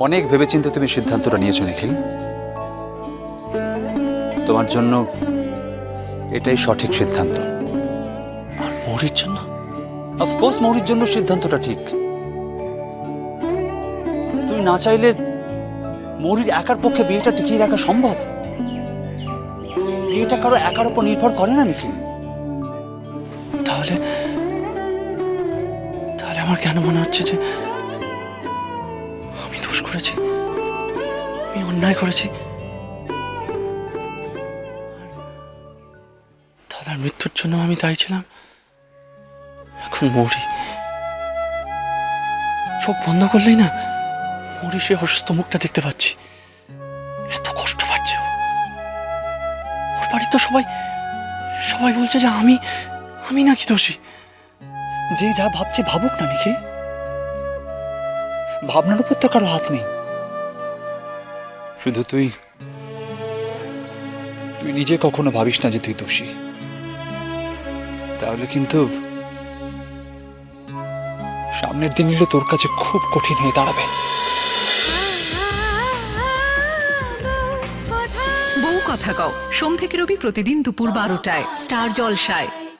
অনেক ভেবেচিন্তে তুমি সিদ্ধান্তটা নিয়েছো নিখিল। তোমার জন্য এটাই সঠিক সিদ্ধান্ত। আর মৌরির জন্য? অফকোর্স মৌরির জন্য সিদ্ধান্তটা ঠিক। তুই না চাইলে মৌরির একার পক্ষে বিয়েটা টিকিয়ে রাখা সম্ভব? বিয়েটা কারও একার উপর নির্ভর করে না নিখিল। তাহলে তাহলে আমার কেন মনে হচ্ছে যে করেছি। আমি অন্যায় করেছি। দাদার মৃত্যুর জন্য আমি দায়ী ছিলাম। এখন মৌরি। চোখ বন্ধ করলেই না, মৌরি সে অসুস্থ মুখটা দেখতে পাচ্ছি। এত কষ্ট পাচ্ছে। ওর বাড়ির তো সবাই সবাই বলছে যে আমি আমি নাকি দোষী। যে যা ভাবছে ভাবুক না, নিখিল। ভাবনার উপর তো কারও হাত নেই। শুধু তুই? তুই নিজে কখনো ভাবিস না যে তুই দোষী। তাহলে কিন্তু সামনের দিনগুলো তোর কাছে খুব কঠিন হয়ে দাঁড়াবে। বউ কথা কও। সোম থেকে রবি প্রতিদিন দুপুর বারোটায় স্টার জলসায়।